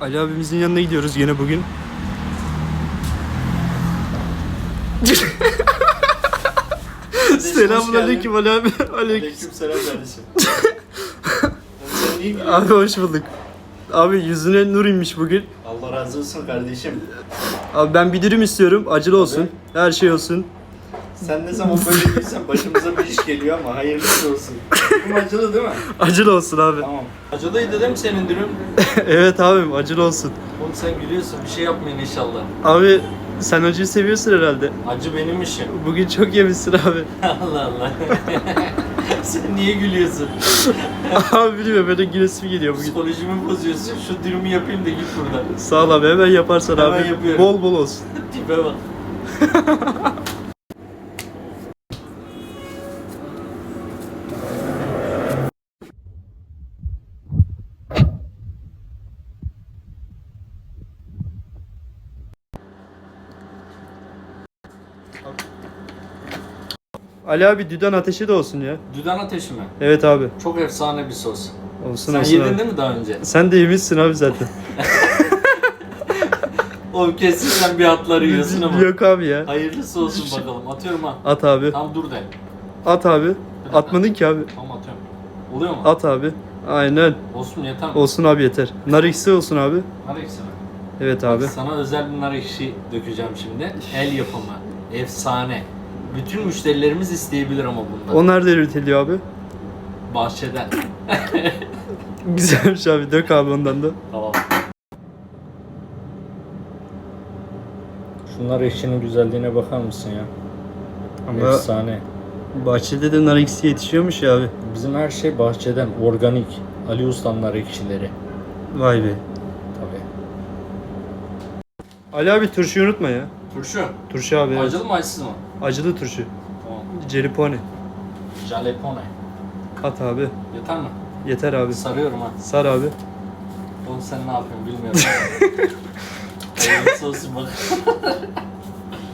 Ali abimizin yanına gidiyoruz yine bugün. Selamun aleyküm Ali abi. Aleyküm. Aleyküm selam kardeşim. Sen iyi gidiyorsun? Abi hoş bulduk. Abi yüzüne nur inmiş bugün. Allah razı olsun kardeşim. Abi ben bir dürüm istiyorum. Acılı olsun. Her şey olsun. Sen ne zaman böyle değilsen başımıza bir iş geliyor ama hayırlısı olsun. Dürüm acılı değil mi? Acılı olsun abi. Tamam. Acılıydı değil mi senin dürüm? evet abim acılı olsun. Oğlum sen gülüyorsun bir şey yapmayın inşallah. Abi sen acıyı seviyorsun herhalde. Acı benim işim. Bugün çok yemişsin abi. Allah Allah. sen niye gülüyorsun? abi bilmiyorum böyle gülesim geliyor bugün. Psikolojimi bozuyorsun. Şu dürümü yapayım da git buradan. Sağ ol abi hemen yaparsan Hemen abi. yapıyorum. Bol bol olsun. Tipe bak. Ali abi düden ateşi de olsun ya. Düden ateşi mi? Evet abi. Çok efsane bir sos. Olsun Sen olsun yedin abi. değil mi daha önce? Sen de yemişsin abi zaten. O kesin sen bir atları yiyorsun ama. Yok abi ya. Hayırlısı olsun bakalım. Atıyorum ha. At abi. Tam dur de. At abi. Atmadın ki abi. Tam atıyorum. Oluyor mu? At abi. Aynen. Olsun yeter mi? Olsun abi yeter. Nar eksi olsun abi. Nar ekşi mi? Evet abi. Sana özel bir nar ekşi dökeceğim şimdi. El yapımı. Efsane. Bütün müşterilerimiz isteyebilir ama bundan. O nerede üretiliyor abi? Bahçeden. Güzelmiş abi. Dök abi ondan da. Tamam. Şunlar ekşinin güzelliğine bakar mısın ya? Ama Efsane. bahçede de nar eksi yetişiyormuş ya abi. Bizim her şey bahçeden, organik. Ali Usta'nın nar ekşileri. Vay be. Tabii. Ali abi turşuyu unutma ya. Turşu. Turşu abi. evet. Acılı mı acısız mı? Acılı turşu. Tamam. Celipone. Jalepone. At abi. Yeter mi? Yeter abi. Sarıyorum ha. Sar abi. Oğlum sen ne yapıyorsun bilmiyorum. Hayırlısı olsun bak.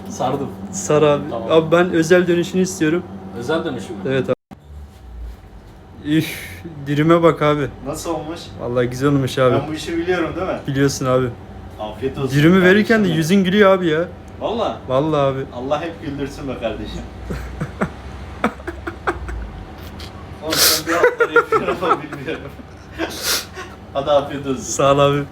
Sardım. Sar abi. Tamam. Abi ben özel dönüşünü istiyorum. Özel dönüşüm mü? Evet abi. Üf, dirime bak abi. Nasıl olmuş? Vallahi güzel olmuş abi. Ben bu işi biliyorum değil mi? Biliyorsun abi. Afiyet olsun. Dirimi verirken de yüzün gülüyor abi ya. Valla. Vallahi abi. Allah hep güldürsün be kardeşim. Oğlum sen bir hatları yapıyorsun ama bilmiyorum. Hadi afiyet olsun. Sağ ol abi.